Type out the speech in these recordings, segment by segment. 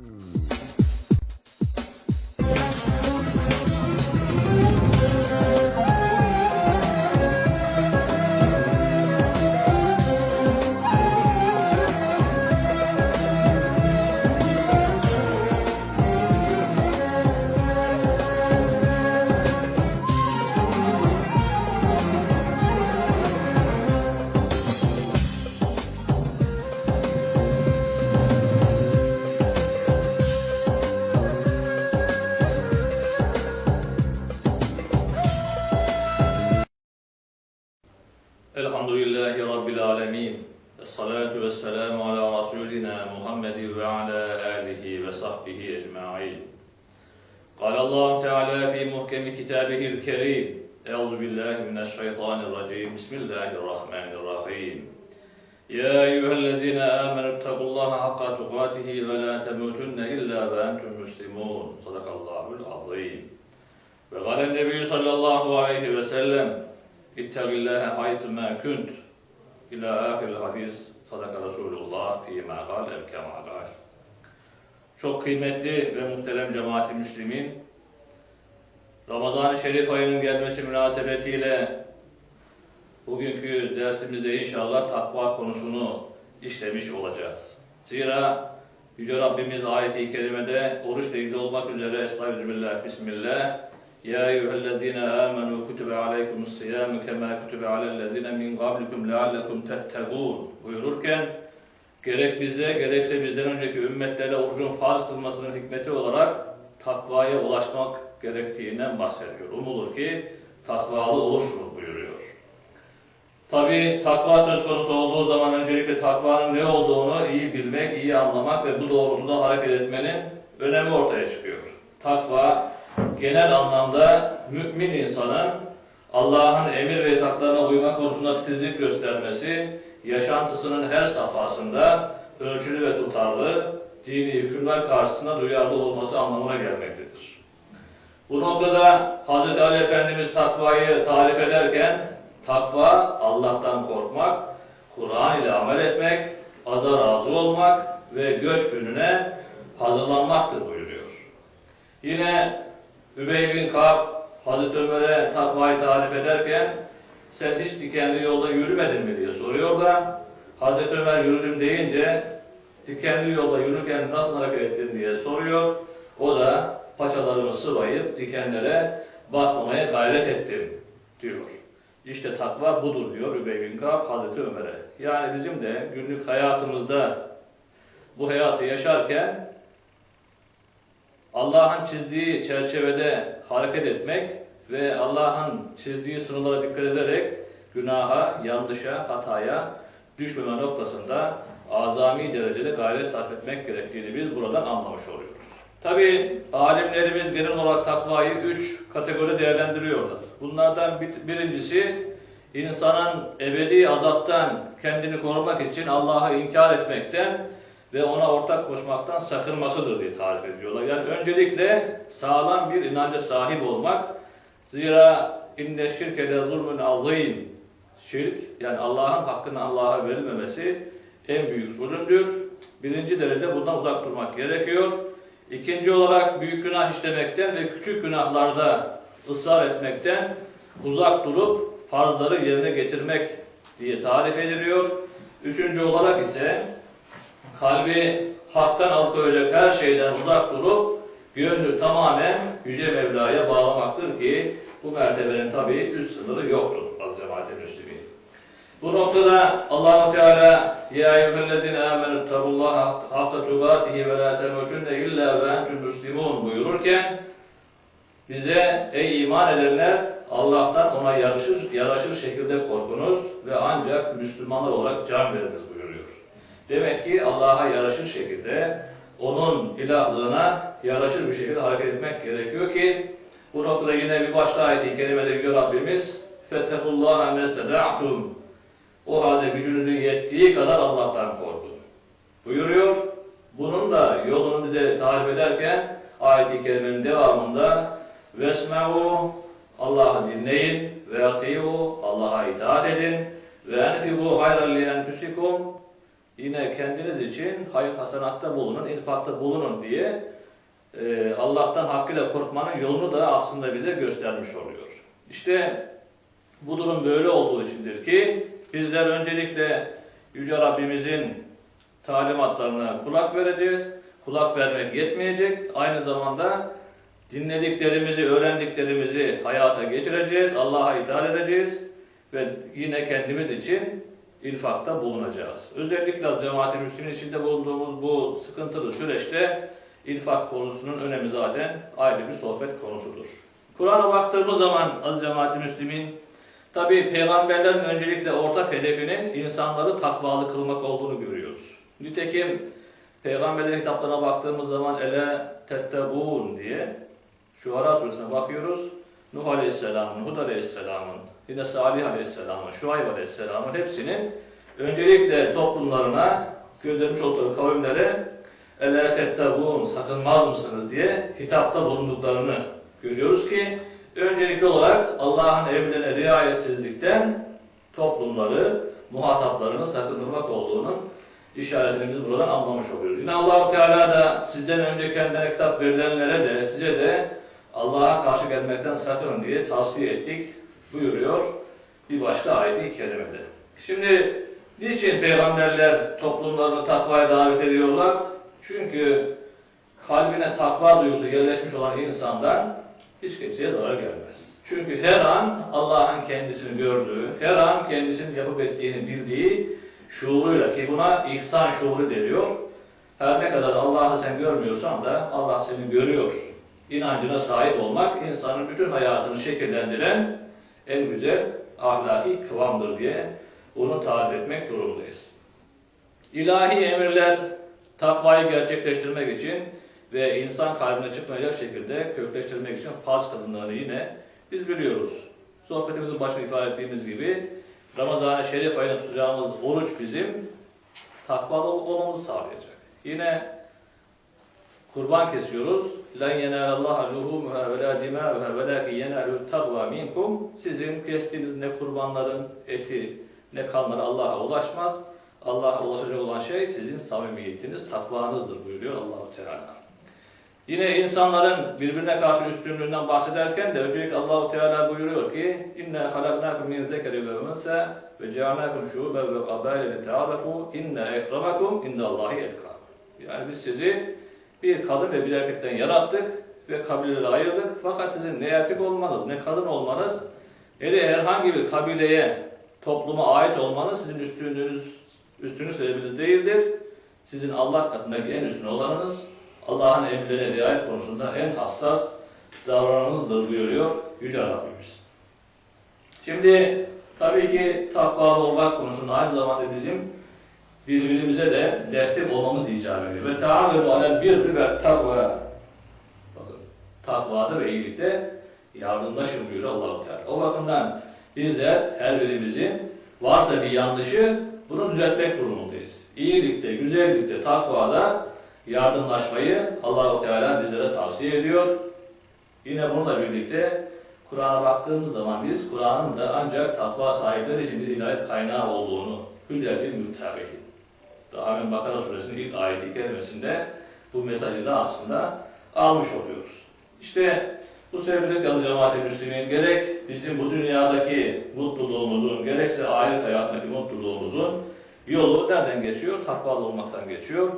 嗯。Elhamdülillahi Rabbil alemin. Esselatu vesselamu ala Resulina Muhammed ve ala alihi ve sahbihi ecma'in. قال الله تعالى في محكم كتابه الكريم أعوذ بالله من الشيطان الرجيم بسم الله الرحمن الرحيم يا أيها الذين آمنوا اتقوا الله حق تقاته ولا تموتن إلا وأنتم مسلمون صدق الله العظيم وقال النبي صلى الله عليه وسلم İttegillâhe haythumâ künt ilâ âhil hadis sadaka Resulullah fîmâ gâl ev kemâ gâl. Çok kıymetli ve muhterem cemaat-i müslimin, Ramazan-ı Şerif ayının gelmesi münasebetiyle bugünkü dersimizde inşallah takva konusunu işlemiş olacağız. Zira Yüce Rabbimiz ayet-i kerimede oruçla ilgili olmak üzere Estağfirullah, Bismillah, ya eyyühellezine amenu kutube aleykumus siyamu kema kutube alellezine min qablikum leallekum tettegûn buyururken gerek bize gerekse bizden önceki ümmetlere orucun farz kılmasının hikmeti olarak takvaya ulaşmak gerektiğinden bahsediyor. Umulur ki takvalı olursunuz buyuruyor. Tabi takva söz konusu olduğu zaman öncelikle takvanın ne olduğunu iyi bilmek, iyi anlamak ve bu doğrultuda hareket etmenin önemi ortaya çıkıyor. Takva genel anlamda mümin insanın Allah'ın emir ve yasaklarına uyma konusunda titizlik göstermesi, yaşantısının her safhasında ölçülü ve tutarlı, dini hükümler karşısında duyarlı olması anlamına gelmektedir. Bu noktada Hz. Ali Efendimiz takvayı tarif ederken, takva Allah'tan korkmak, Kur'an ile amel etmek, aza razı olmak ve göç gününe hazırlanmaktır buyuruyor. Yine Übey bin Ka'b Hazreti Ömer'e takvayı tarif ederken sen hiç dikenli yolda yürümedin mi diye soruyor da Hazreti Ömer yürüdüm deyince dikenli yolda yürürken nasıl hareket ettin diye soruyor. O da paçalarımı sıvayıp dikenlere basmamaya gayret ettim diyor. İşte takva budur diyor Übey bin Ka'b Hazreti Ömer'e. Yani bizim de günlük hayatımızda bu hayatı yaşarken Allah'ın çizdiği çerçevede hareket etmek ve Allah'ın çizdiği sınırlara dikkat ederek günaha, yanlışa, hataya düşmeme noktasında azami derecede gayret sarf etmek gerektiğini biz buradan anlamış oluyoruz. Tabi alimlerimiz genel olarak takvayı üç kategori değerlendiriyorlar. Bunlardan bir- birincisi insanın ebedi azaptan kendini korumak için Allah'ı inkar etmekten ve ona ortak koşmaktan sakınmasıdır diye tarif ediyorlar. Yani öncelikle sağlam bir inanca sahip olmak. Zira inne şirke de zulmün azim. Şirk yani Allah'ın hakkını Allah'a verilmemesi en büyük zulümdür. Birinci derecede bundan uzak durmak gerekiyor. İkinci olarak büyük günah işlemekten ve küçük günahlarda ısrar etmekten uzak durup farzları yerine getirmek diye tarif ediliyor. Üçüncü olarak ise kalbi haktan alıkoyacak her şeyden uzak durup gönlü tamamen Yüce Mevla'ya bağlamaktır ki bu mertebenin tabi üst sınırı yoktur az cemaat-i. Bu noktada Allahu Teala ya eyyühellezine amenu tabullaha hakka tugatihi ve la temutunne illa ve entüm müslimun buyururken bize ey iman edenler Allah'tan ona yarışır, yaraşır şekilde korkunuz ve ancak Müslümanlar olarak can veriniz buyuruyor. Demek ki Allah'a yaraşır şekilde onun ilahlığına yaraşır bir şekilde hareket etmek gerekiyor ki bu noktada yine bir başka ayet-i kerimede diyor Rabbimiz فَتَّقُوا مَسْتَدَعْتُمْ O halde gücünüzün yettiği kadar Allah'tan korkun. Buyuruyor. Bunun da yolunu bize tarif ederken ayet-i kerimenin devamında وَاسْمَعُوا Allah'ı dinleyin ve atiyu Allah'a itaat edin ve enfibu hayran li enfusikum yine kendiniz için hayır hasanatta bulunun, infakta bulunun diye e, Allah'tan hakkıyla korkmanın yolunu da aslında bize göstermiş oluyor. İşte bu durum böyle olduğu içindir ki bizler öncelikle Yüce Rabbimizin talimatlarına kulak vereceğiz. Kulak vermek yetmeyecek. Aynı zamanda dinlediklerimizi, öğrendiklerimizi hayata geçireceğiz. Allah'a itaat edeceğiz. Ve yine kendimiz için infakta bulunacağız. Özellikle cemaat-i müslümin içinde bulunduğumuz bu sıkıntılı süreçte infak konusunun önemi zaten ayrı bir sohbet konusudur. Kur'an'a baktığımız zaman az cemaat-i müslümin tabi peygamberlerin öncelikle ortak hedefinin insanları takvalı kılmak olduğunu görüyoruz. Nitekim peygamberlerin kitaplarına baktığımız zaman ele tettegûn diye Şuara suresine bakıyoruz. Nuh Aleyhisselam'ın, Hud Aleyhisselam'ın, yine Salih Aleyhisselam'ın, Şuayb Aleyhisselam'ın hepsinin öncelikle toplumlarına, göndermiş oldukları kavimlere ele tettegûn, sakınmaz mısınız diye hitapta bulunduklarını görüyoruz ki öncelikli olarak Allah'ın emrine riayetsizlikten toplumları, muhataplarını sakındırmak olduğunun işaretini biz buradan anlamış oluyoruz. Yine allah Teala da sizden önce kendine kitap verilenlere de size de Allah'a karşı gelmekten sakının diye tavsiye ettik buyuruyor bir başka ayet-i kerimede. Şimdi niçin peygamberler toplumlarını takvaya davet ediyorlar? Çünkü kalbine takva duygusu yerleşmiş olan insandan hiç kimseye zarar gelmez. Çünkü her an Allah'ın kendisini gördüğü, her an kendisinin yapıp ettiğini bildiği şuuruyla ki buna ihsan şuuru deniyor. Her ne kadar Allah'ı sen görmüyorsan da Allah seni görüyor. İnancına sahip olmak insanın bütün hayatını şekillendiren en güzel ahlaki kıvamdır diye bunu tarif etmek durumundayız. İlahi emirler takvayı gerçekleştirmek için ve insan kalbine çıkmayacak şekilde kökleştirmek için farz kılındığını yine biz biliyoruz. Sohbetimizin başında ifade ettiğimiz gibi Ramazan-ı Şerif ayında tutacağımız oruç bizim takvalı olmamızı sağlayacak. Yine kurban kesiyoruz. لَنْ يَنَالَ اللّٰهَ لُهُمُهَا وَلَا دِمَاءُهَا وَلَاكِنْ يَنَالُ التَّقْوَى مِنْكُمْ Sizin kestiğiniz ne kurbanların eti ne kanları Allah'a ulaşmaz. Allah'a ulaşacak olan şey sizin samimiyetiniz, takvanızdır buyuruyor Allahu Teala. Yine insanların birbirine karşı üstünlüğünden bahsederken de öncelikle Allahu Teala buyuruyor ki inne halaknakum min zekeri ve unsa ve cealnakum şuben ve qabaile li ta'arafu inne ekremakum indallahi etkakum. Yani biz sizi bir kadın ve bir erkekten yarattık ve kabilelere ayırdık. Fakat sizin ne erkek olmanız ne kadın olmanız hele herhangi bir kabileye topluma ait olmanız sizin üstünlüğünüz üstünlük sebebiniz değildir. Sizin Allah katındaki en üstün olanınız Allah'ın emirlerine riayet konusunda en hassas davranışınızdır buyuruyor Yüce Rabbimiz. Şimdi tabii ki takvalı olmak konusunda aynı zamanda bizim birbirimize de destek olmamız icap ediyor. Ve taavvelu alel birri ve takva. Bakın takvada ve iyilikte yardımlaşın buyuruyor allah Teala. O bakımdan bizler her birimizin varsa bir yanlışı bunu düzeltmek durumundayız. İyilikte, güzellikte, takvada yardımlaşmayı Allahu Teala bizlere tavsiye ediyor. Yine bununla birlikte Kur'an'a baktığımız zaman biz Kur'an'ın da ancak takva sahipleri için bir ilahiyat kaynağı olduğunu hüddel-i müttabeyin. Daha önce Bakara suresinin ilk ayeti kerimesinde bu mesajı da aslında almış oluyoruz. İşte bu sebeple yazı cemaat-i müslimin gerek bizim bu dünyadaki mutluluğumuzun gerekse ahiret hayatındaki mutluluğumuzun yolu nereden geçiyor? Takvalı olmaktan geçiyor.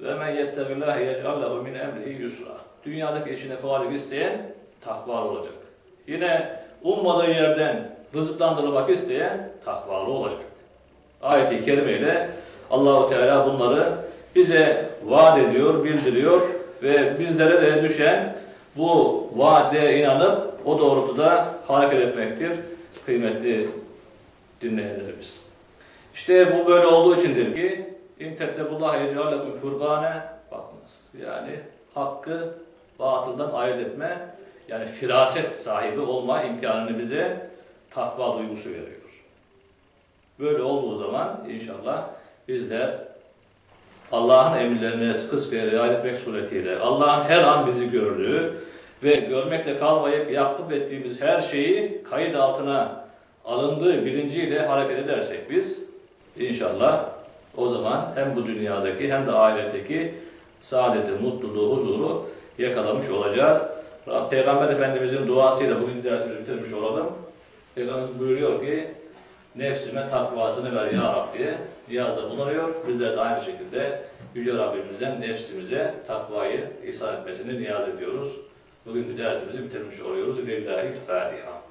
Ve men yettegillâhe yec'al lehu min emrihi yusra. Dünyadaki işine kolaylık isteyen takvalı olacak. Yine ummadığı yerden rızıklandırılmak isteyen takvalı olacak. Ayet-i kerimeyle Allahu Teala bunları bize vaat ediyor, bildiriyor ve bizlere de düşen bu vaade inanıp o doğrultuda hareket etmektir kıymetli dinleyenlerimiz. İşte bu böyle olduğu içindir ki İn tettekullah yecalekum furgane bakınız. Yani hakkı batıldan ayırt etme yani firaset sahibi olma imkanını bize takva duygusu veriyor. Böyle olduğu zaman inşallah bizler Allah'ın emirlerine sıkı sıkıya riayet etmek suretiyle Allah'ın her an bizi gördüğü ve görmekle kalmayıp yapıp ettiğimiz her şeyi kayıt altına alındığı bilinciyle hareket edersek biz inşallah O zaman hem bu dünyadaki hem de ahiretteki saadeti, mutluluğu, huzuru yakalamış olacağız. Peygamber Efendimizin duasıyla bugün dersimizi bitirmiş olalım. Peygamberimiz buyuruyor ki nefsime takvasını ver ya Rab diye niyazda bulunuyor. Bizler de aynı şekilde Yüce Rabbimizden nefsimize takvayı ihsan etmesini niyaz ediyoruz. Bugünkü dersimizi bitirmiş oluyoruz. Lillahi Fatiha.